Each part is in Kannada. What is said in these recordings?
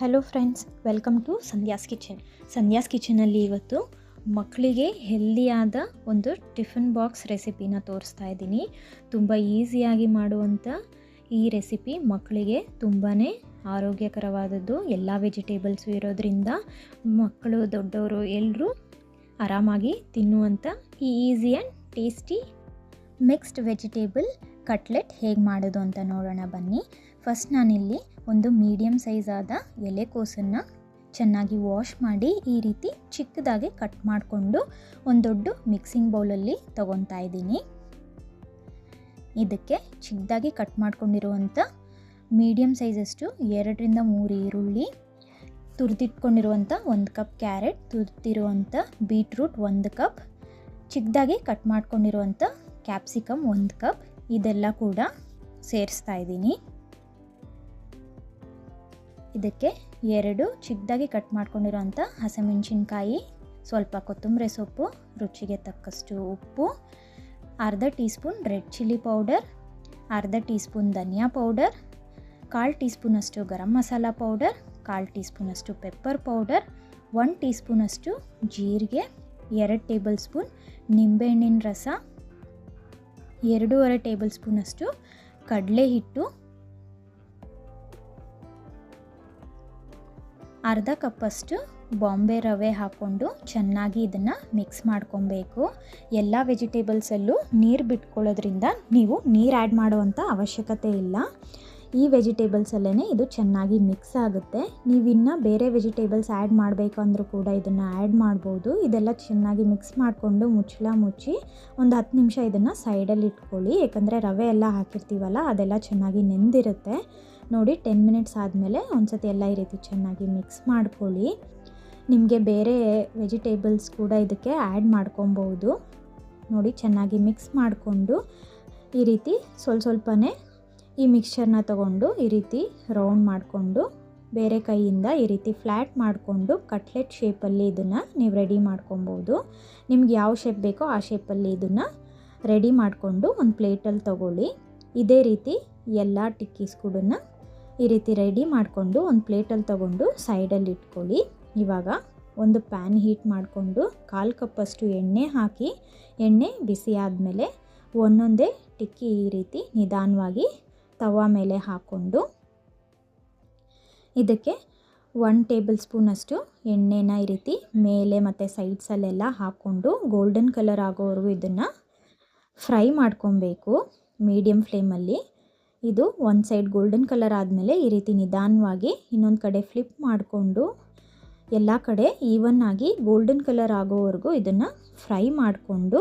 Hello friends welcome to Sandhya's kitchen Sandhya's ಕಿಚನಲ್ಲಿ ಇವತ್ತು ಮಕ್ಕಳಿಗೆ ಹೆಲ್ದಿಯಾದ ಒಂದು ಟಿಫಿನ್ ಬಾಕ್ಸ್ ರೆಸಿಪಿನ ತೋರಿಸ್ತಾ ಇದ್ದೀನಿ. ತುಂಬ ಈಸಿಯಾಗಿ ಮಾಡುವಂಥ ಈ ರೆಸಿಪಿ ಮಕ್ಕಳಿಗೆ ತುಂಬಾ ಆರೋಗ್ಯಕರವಾದದ್ದು. ಎಲ್ಲ ವೆಜಿಟೇಬಲ್ಸು ಇರೋದರಿಂದ ಮಕ್ಕಳು, ದೊಡ್ಡವರು ಎಲ್ಲರೂ ಆರಾಮಾಗಿ ತಿನ್ನುವಂಥ ಈ easy and tasty mixed vegetable cutlet ಹೇಗೆ ಮಾಡೋದು ಅಂತ ನೋಡೋಣ ಬನ್ನಿ. ಫಸ್ಟ್ ನಾನಿಲ್ಲಿ ಒಂದು ಮೀಡಿಯಮ್ ಸೈಜ್ ಆದ ಎಲೆಕೋಸನ್ನು ಚೆನ್ನಾಗಿ ವಾಶ್ ಮಾಡಿ ಈ ರೀತಿ ಚಿಕ್ಕದಾಗಿ ಕಟ್ ಮಾಡಿಕೊಂಡು ಒಂದು ದೊಡ್ಡ ಮಿಕ್ಸಿಂಗ್ ಬೌಲಲ್ಲಿ ತೊಗೊತಾ ಇದ್ದೀನಿ. ಇದಕ್ಕೆ ಚಿಕ್ಕದಾಗಿ ಕಟ್ ಮಾಡ್ಕೊಂಡಿರುವಂಥ ಮೀಡಿಯಮ್ ಸೈಜಷ್ಟು ಎರಡರಿಂದ ಮೂರು ಈರುಳ್ಳಿ ತುರಿದಿಟ್ಕೊಂಡಿರುವಂಥ ಒಂದು ಕಪ್ ಕ್ಯಾರೆಟ್ ತುರಿದಿರುವಂಥ ಬೀಟ್ರೂಟ್ ಒಂದು ಕಪ್, ಚಿಕ್ಕದಾಗಿ ಕಟ್ ಮಾಡ್ಕೊಂಡಿರುವಂಥ ಕ್ಯಾಪ್ಸಿಕಮ್ ಒಂದು ಕಪ್ ಇದೆಲ್ಲ ಕೂಡ ಸೇರಿಸ್ತಾ ಇದ್ದೀನಿ. ಇದಕ್ಕೆ ಎರಡು ಚಿಕ್ಕದಾಗಿ ಕಟ್ ಮಾಡ್ಕೊಂಡಿರೋಂಥ ಹಸಿಮೆಣಸಿನ್ಕಾಯಿ, ಸ್ವಲ್ಪ ಕೊತ್ತಂಬರಿ ಸೊಪ್ಪು, ರುಚಿಗೆ ತಕ್ಕಷ್ಟು ಉಪ್ಪು, ಅರ್ಧ tea spoon red chilli powder, ಅರ್ಧ ಟೀ ಸ್ಪೂನ್ ಧನಿಯಾ ಪೌಡರ್, ಕಾಲು ಟೀ ಸ್ಪೂನಷ್ಟು ಗರಂ ಮಸಾಲ ಪೌಡರ್, ಕಾಲು ಟೀ ಸ್ಪೂನಷ್ಟು ಪೆಪ್ಪರ್ ಪೌಡರ್, ಒನ್ ಟೀ ಸ್ಪೂನಷ್ಟು ಜೀರಿಗೆ, ಎರಡು ಟೇಬಲ್ ಸ್ಪೂನ್ ನಿಂಬೆಹಣ್ಣಿನ ರಸ ಎರಡೂವರೆ ಟೇಬಲ್ ಸ್ಪೂನಷ್ಟು ಕಡಲೆ ಹಿಟ್ಟು, ಅರ್ಧ ಕಪ್ಪಷ್ಟು ಬಾಂಬೆ ರವೆ ಹಾಕ್ಕೊಂಡು ಚೆನ್ನಾಗಿ ಇದನ್ನು ಮಿಕ್ಸ್ ಮಾಡ್ಕೊಬೇಕು. ಎಲ್ಲ ವೆಜಿಟೇಬಲ್ಸಲ್ಲೂ ನೀರು ಬಿಟ್ಕೊಳ್ಳೋದ್ರಿಂದ ನೀವು ನೀರು ಆ್ಯಡ್ ಮಾಡುವಂಥ ಅವಶ್ಯಕತೆ ಇಲ್ಲ. ಈ ವೆಜಿಟೇಬಲ್ಸಲ್ಲೇ ಇದು ಚೆನ್ನಾಗಿ ಮಿಕ್ಸ್ ಆಗುತ್ತೆ. ನೀವಿನ್ನು ಬೇರೆ ವೆಜಿಟೇಬಲ್ಸ್ ಆ್ಯಡ್ ಮಾಡಬೇಕು ಅಂದರೂ ಕೂಡ ಇದನ್ನು ಆ್ಯಡ್ ಮಾಡ್ಬೋದು. ಇದೆಲ್ಲ ಚೆನ್ನಾಗಿ ಮಿಕ್ಸ್ ಮಾಡಿಕೊಂಡು ಮುಚ್ಚಳ ಮುಚ್ಚಿ ಒಂದು ಹತ್ತು ನಿಮಿಷ ಇದನ್ನು ಸೈಡಲ್ಲಿ ಇಟ್ಕೊಳ್ಳಿ. ಯಾಕಂದರೆ ರವೆ ಎಲ್ಲ ಹಾಕಿರ್ತೀವಲ್ಲ, ಅದೆಲ್ಲ ಚೆನ್ನಾಗಿ ನೆಂದಿರುತ್ತೆ. ನೋಡಿ, ಟೆನ್ ಮಿನಿಟ್ಸ್ ಆದಮೇಲೆ ಒಂದ್ಸತಿ ಎಲ್ಲ ಈ ರೀತಿ ಚೆನ್ನಾಗಿ ಮಿಕ್ಸ್ ಮಾಡ್ಕೊಳ್ಳಿ. ನಿಮಗೆ ಬೇರೆ ವೆಜಿಟೇಬಲ್ಸ್ ಕೂಡ ಇದಕ್ಕೆ ಆ್ಯಡ್ ಮಾಡ್ಕೊಬೋದು. ನೋಡಿ, ಚೆನ್ನಾಗಿ ಮಿಕ್ಸ್ ಮಾಡಿಕೊಂಡು ಈ ರೀತಿ ಸ್ವಲ್ಪ ಸ್ವಲ್ಪನೇ ಈ ಮಿಕ್ಸ್ಚರ್ನ ತಗೊಂಡು ಈ ರೀತಿ ರೌಂಡ್ ಮಾಡಿಕೊಂಡು ಬೇರೆ ಕೈಯಿಂದ ಈ ರೀತಿ ಫ್ಲ್ಯಾಟ್ ಮಾಡಿಕೊಂಡು ಕಟ್ಲೆಟ್ ಶೇಪಲ್ಲಿ ಇದನ್ನು ನೀವು ರೆಡಿ ಮಾಡ್ಕೊಬೋದು. ನಿಮ್ಗೆ ಯಾವ ಶೇಪ್ ಬೇಕೋ ಆ ಶೇಪಲ್ಲಿ ಇದನ್ನು ರೆಡಿ ಮಾಡಿಕೊಂಡು ಒಂದು ಪ್ಲೇಟಲ್ಲಿ ತೊಗೊಳ್ಳಿ. ಇದೇ ರೀತಿ ಎಲ್ಲ ಟಿಕ್ಕೀಸ್ ಕೂಡ ಈ ರೀತಿ ರೆಡಿ ಮಾಡಿಕೊಂಡು ಒಂದು ಪ್ಲೇಟಲ್ಲಿ ತೊಗೊಂಡು ಸೈಡಲ್ಲಿ ಇಟ್ಕೊಳ್ಳಿ. ಇವಾಗ ಒಂದು ಪ್ಯಾನ್ ಹೀಟ್ ಮಾಡಿಕೊಂಡು ಕಾಲು ಕಪ್ಪಷ್ಟು ಎಣ್ಣೆ ಹಾಕಿ, ಎಣ್ಣೆ ಬಿಸಿ ಆದಮೇಲೆ ಒಂದೊಂದೇ ಟಿಕ್ಕಿ ಈ ರೀತಿ ನಿಧಾನವಾಗಿ ತವ ಮೇಲೆ ಹಾಕ್ಕೊಂಡು ಇದಕ್ಕೆ ಒನ್ ಟೇಬಲ್ ಸ್ಪೂನಷ್ಟು ಎಣ್ಣೆನ ಈ ರೀತಿ ಮೇಲೆ ಮತ್ತು ಸೈಡ್ಸಲ್ಲೆಲ್ಲ ಹಾಕ್ಕೊಂಡು ಗೋಲ್ಡನ್ ಕಲರ್ ಆಗೋವರೆಗೂ ಇದನ್ನು ಫ್ರೈ ಮಾಡ್ಕೊಬೇಕು. ಮೀಡಿಯಮ್ ಫ್ಲೇಮಲ್ಲಿ ಇದು ಒಂದು ಸೈಡ್ ಗೋಲ್ಡನ್ ಕಲರ್ ಆದಮೇಲೆ ಈ ರೀತಿ ನಿಧಾನವಾಗಿ ಇನ್ನೊಂದು ಕಡೆ ಫ್ಲಿಪ್ ಮಾಡಿಕೊಂಡು ಎಲ್ಲ ಕಡೆ ಈವನ್ ಆಗಿ ಗೋಲ್ಡನ್ ಕಲರ್ ಆಗೋವರೆಗೂ ಇದನ್ನು ಫ್ರೈ ಮಾಡಿಕೊಂಡು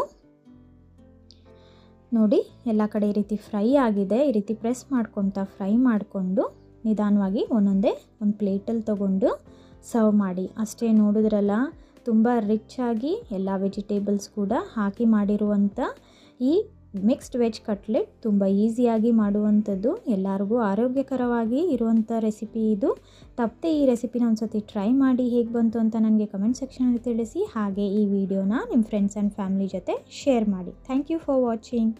ನೋಡಿ, ಎಲ್ಲ ಕಡೆ ಈ ರೀತಿ ಫ್ರೈ ಆಗಿದೆ. ಈ ರೀತಿ ಪ್ರೆಸ್ ಮಾಡ್ಕೊತಾ ಫ್ರೈ ಮಾಡಿಕೊಂಡು ನಿಧಾನವಾಗಿ ಒಂದೊಂದೇ ಒಂದು ಪ್ಲೇಟಲ್ಲಿ ತೊಗೊಂಡು ಸರ್ವ್ ಮಾಡಿ. ಅಷ್ಟೇ ನೋಡಿದ್ರಲ್ಲ, ತುಂಬ ರಿಚ್ ಆಗಿ ಎಲ್ಲ ವೆಜಿಟೇಬಲ್ಸ್ ಕೂಡ ಹಾಕಿ ಮಾಡಿರುವಂಥ ಈ ಮಿಕ್ಸ್ಡ್ ವೆಜ್ ಕಟ್ಲೆಟ್ ತುಂಬ ಈಸಿಯಾಗಿ ಮಾಡುವಂಥದ್ದು. ಎಲ್ಲರಿಗೂ ಆರೋಗ್ಯಕರವಾಗಿ ಇರುವಂಥ ರೆಸಿಪಿ ಇದು. ತಪ್ಪದೆ ಈ ರೆಸಿಪಿನ ಒಂದು ಸತಿ ಟ್ರೈ ಮಾಡಿ ಹೇಗೆ ಬಂತು ಅಂತ ನನಗೆ ಕಮೆಂಟ್ ಸೆಕ್ಷನಲ್ಲಿ ತಿಳಿಸಿ. ಹಾಗೆ ಈ ವಿಡಿಯೋನ ನಿಮ್ಮ ಫ್ರೆಂಡ್ಸ್ ಆ್ಯಂಡ್ ಫ್ಯಾಮ್ಲಿ ಜೊತೆ ಶೇರ್ ಮಾಡಿ. Thank you for watching